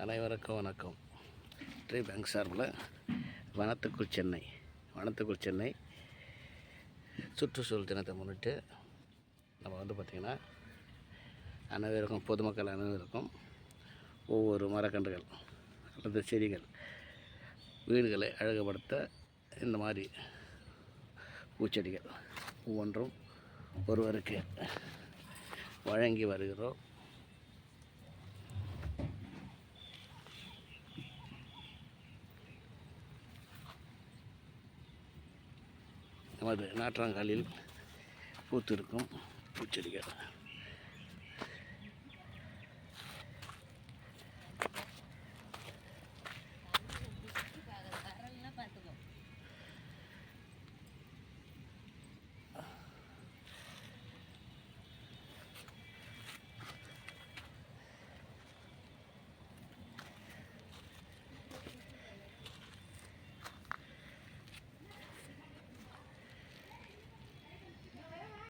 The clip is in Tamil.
அனைவருக்கும் வணக்கம். ட்ரீ பேங்க் சார்பில் வனத்துக்குள் சென்னை வனத்துக்குள் சென்னை சுற்றுச்சூழல் தினத்தை முன்னிட்டு நம்ம வந்து பார்த்திங்கன்னா அனைவருக்கும் பொதுமக்கள் அனைவருக்கும் ஒவ்வொரு மரக்கன்றுகள் அல்லது செடிகள் வீடுகளை அழகுபடுத்த இந்த மாதிரி பூச்செடிகள் ஒவ்வொன்றும் ஒருவருக்கு வழங்கி வருகிறோம். அது நாற்றாங்காலில் பூத்திருக்கும் பூச்செடிகள்.